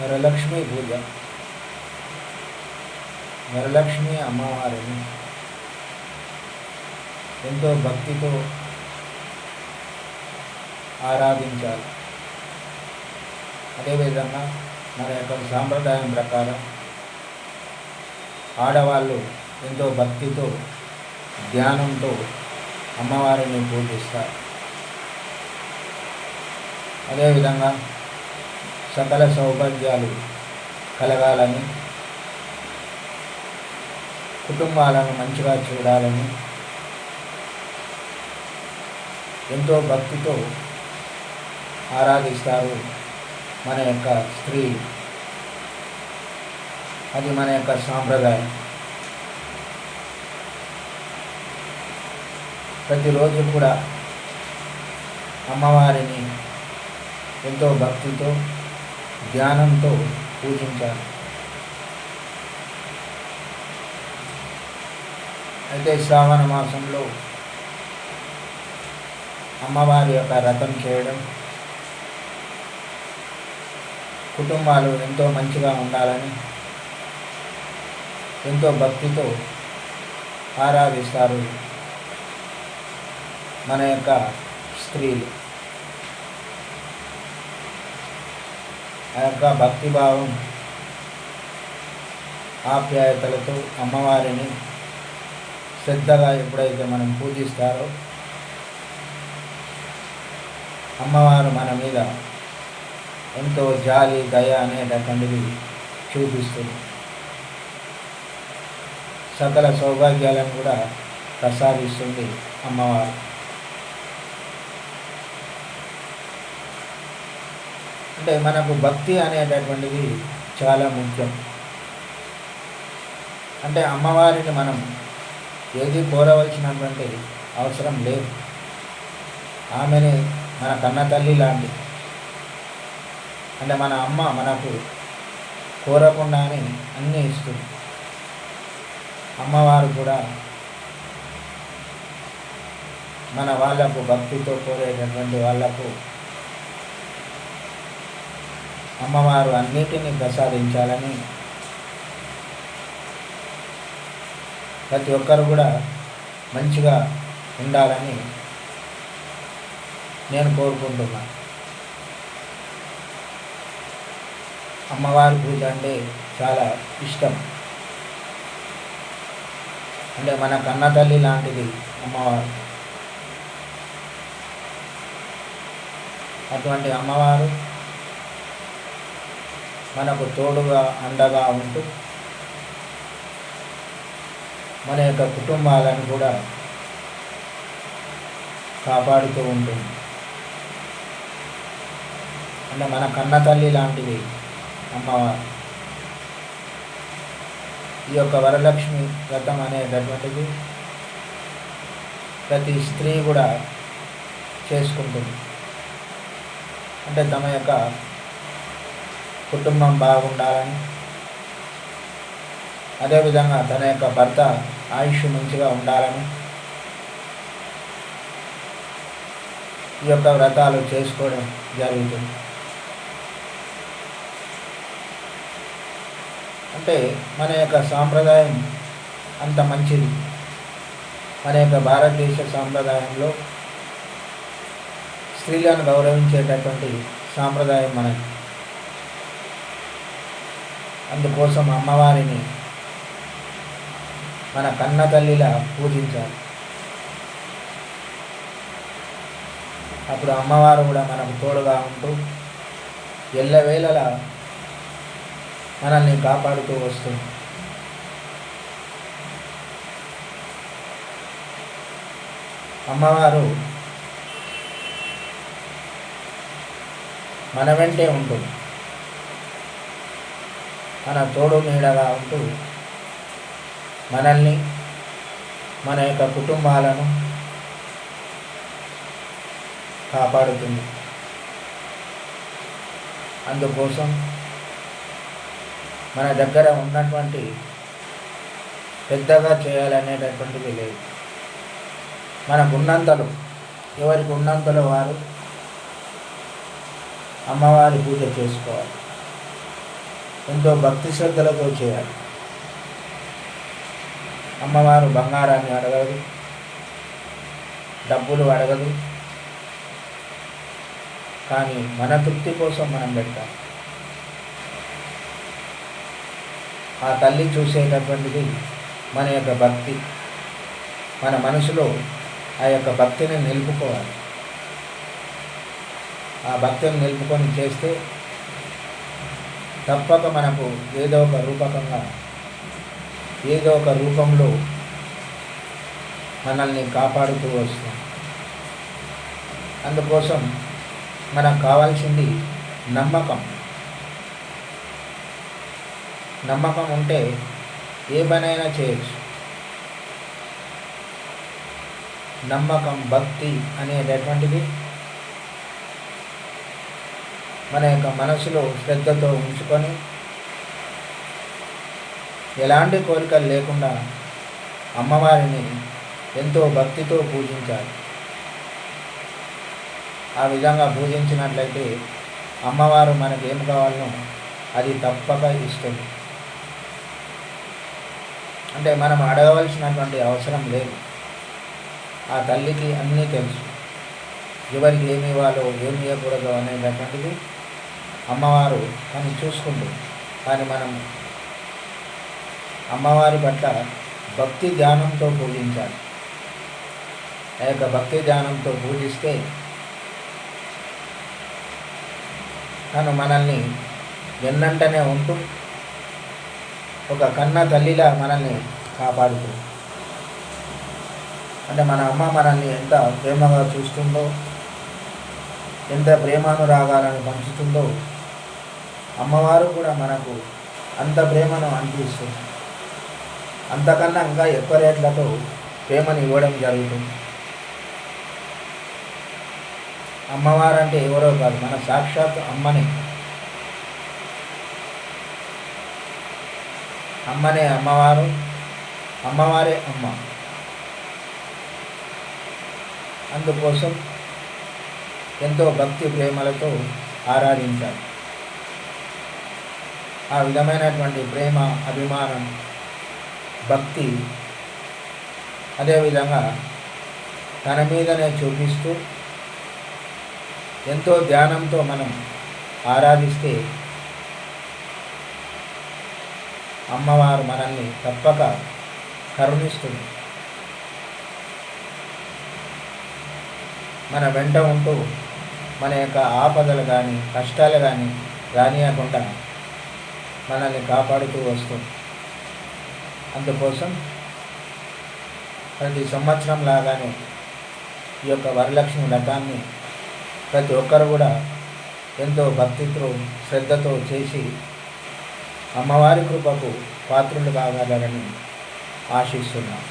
వరలక్ష్మి పూజ. వరలక్ష్మి అమ్మవారిని ఎంతో భక్తితో ఆరాధించాలి. అదేవిధంగా మన యొక్క సాంప్రదాయం ప్రకారం ఆడవాళ్ళు ఎంతో భక్తితో ధ్యానంతో అమ్మవారిని పూజిస్తారు. అదేవిధంగా సకల సౌభాగ్యాలు కలగాలని కుటుంబాలను మంచిగా చూడాలని ఎంతో భక్తితో ఆరాధిస్తారు మన యొక్క స్త్రీ అది మన యొక్క సాంప్రదాయం. ప్రతిరోజు కూడా అమ్మవారిని ఎంతో భక్తితో ధ్యానంతో పూజించాలి. అయితే శ్రావణ మాసంలో అమ్మవారి యొక్క రథం చేయడం కుటుంబాలు ఎంతో మంచిగా ఉండాలని ఎంతో భక్తితో ఆరాధిస్తారు మన యొక్క స్త్రీలు. ఆ యొక్క భక్తిభావం ఆప్యాయతలతో అమ్మవారిని శ్రద్ధగా ఎప్పుడైతే మనం పూజిస్తారో అమ్మవారు మన మీద ఎంతో జాలి దయ అనేటటువంటిది చూపిస్తుంది. సకల సౌభాగ్యాలను కూడా ప్రసాదిస్తుంది అమ్మవారు. అంటే మనకు భక్తి అనేటటువంటిది చాలా ముఖ్యం. అంటే అమ్మవారిని మనం ఏది కోరవలసినటువంటి అవసరం లేదు. ఆమెని మన కన్న తల్లి లాంటి. అంటే మన అమ్మ మనకు కోరకుండానే అన్నీ ఇస్తుంది. అమ్మవారు కూడా మన వాళ్ళకు భక్తితో కోరేటటువంటి వాళ్ళకు అమ్మవారు అన్నిటినీ ప్రసాదించాలని ప్రతి ఒక్కరు కూడా మంచిగా ఉండాలని నేను కోరుకుంటున్నాను అమ్మవారి పూజ అంటే చాలా ఇష్టం. అంటే మన కన్న తల్లి లాంటిది అమ్మవారు. అటువంటి అమ్మవారు మనకు తోడుగా అండగా ఉంటూ మన యొక్క కుటుంబాలను కూడా కాపాడుతూ ఉంటుంది. అంటే మన కన్న తల్లి లాంటిది అమ్మవారు. ఈ యొక్క వరలక్ష్మి వ్రతం అనేటటువంటిది ప్రతి స్త్రీ కూడా చేసుకుంటుంది. అంటే తమ యొక్క కుటుంబం బాగుండాలని. అదేవిధంగా తన యొక్క భర్త ఆయుష్ మంచిగా ఉండాలని. ఈ యొక్క వ్రతాలు చేసుకోవడం జరుగుతుంది. అంటే మన యొక్క సాంప్రదాయం అంత మంచిది. మన యొక్క భారతదేశ సాంప్రదాయంలో స్త్రీలను గౌరవించేటటువంటి సాంప్రదాయం మనది. అందుకోసం అమ్మవారిని మన కన్న తల్లిలా పూజించాలి. అప్పుడు అమ్మవారు కూడా మనకు తోడుగా ఉంటూ ఎల్లవేళలా మనల్ని కాపాడుతూ వస్తుంది అమ్మవారు మన వెంటే ఉంటుంది మన తోడు నీడగా ఉంటూ మనల్ని మన యొక్క కుటుంబాలను కాపాడుతుంది. అందుకోసం మన దగ్గర ఉన్నటువంటి పెద్దగా చేయాలనేటటువంటిది లేదు. మనకు ఉన్నంతలో ఎవరికి ఉన్నంతలో వారు అమ్మవారి పూజ చేసుకోవాలి. ఎంతో భక్తి శ్రద్ధలతో చేయాలి. అమ్మవారు బంగారాన్ని అడగదు డబ్బులు అడగదు. కానీ మన తృప్తి కోసం మనం పెడతాం. ఆ తల్లి చూసేటటువంటిది మన యొక్క భక్తి. మన మనసులో ఆ యొక్క భక్తిని నిలుపుకోవాలి. ఆ భక్తిని నిలుపుకొని చేస్తే తప్పక మనకు ఏదో ఒక రూపకంగా ఏదో ఒక రూపంలో మనల్ని కాపాడుతూ వస్తుంది. అందుకోసం మనకు కావాల్సింది నమ్మకం. నమ్మకం ఉంటే ఏ పనైనా చేయొచ్చు. నమ్మకం భక్తి అనేటటువంటిది మన యొక్క మనసులో శ్రద్ధతో ఉంచుకొని ఎలాంటి కోరికలు లేకుండా అమ్మవారిని ఎంతో భక్తితో పూజించాలి. ఆ విధంగా పూజించినట్లయితే అమ్మవారు మనకి ఏం కావాలనో అది తప్పక ఇస్తుంది. అంటే మనం అడగవలసినటువంటి అవసరం లేదు. ఆ తల్లికి అన్నీ తెలుసు. ఎవరికి ఏమి ఇవ్వాలో ఏమి ఇవ్వకూడదు అనేటటువంటిది అమ్మవారు తను చూసుకుంటుంది కానీ మనం అమ్మవారి పట్ల భక్తి ధ్యానంతో పూజించాలి. ఆ యొక్క భక్తి ధ్యానంతో పూజిస్తే తను మనల్ని ఎన్నంటనే ఉంటూ ఒక కన్న తల్లిలా మనల్ని కాపాడుతుంది అంటే మన అమ్మ మనల్ని ఎంత ప్రేమగా చూస్తుందో ఎంత ప్రేమానురాగాలను పంచుతుందో అమ్మవారు కూడా మనకు అంత ప్రేమను అనిపిస్తుంది అంతకన్నా ఇంకా ఎక్కువ రేట్లతో ప్రేమను ఇవ్వడం జరుగుతుంది. అమ్మవారు అంటే ఎవరో కాదు మన సాక్షాత్ అమ్మని. అమ్మనే అమ్మవారు అమ్మవారే అమ్మ. అందుకోసం ఎంతో భక్తి ప్రేమలతో ఆరాధించారు. ఆ విధమైనటువంటి ప్రేమ అభిమానం భక్తి అదేవిధంగా తన మీదనే చూపిస్తూ ఎంతో ధ్యానంతో మనం ఆరాధిస్తే అమ్మవారు మనల్ని తప్పక కరుణిస్తుంది. మన వెంట ఉంటూ మన యొక్క ఆపదలు కానీ కష్టాలు కానీ రానియకుండా మనల్ని కాపాడుతూ వస్తుంది అందుకోసం ప్రతి సంవత్సరం లాగానే ఈ యొక్క వరలక్ష్మి వ్రతాన్ని ప్రతి ఒక్కరు కూడా ఎంతో భక్తితో శ్రద్ధతో చేసి అమ్మవారి కృపకు పాత్రులు కాగలరని ఆశిస్తున్నాను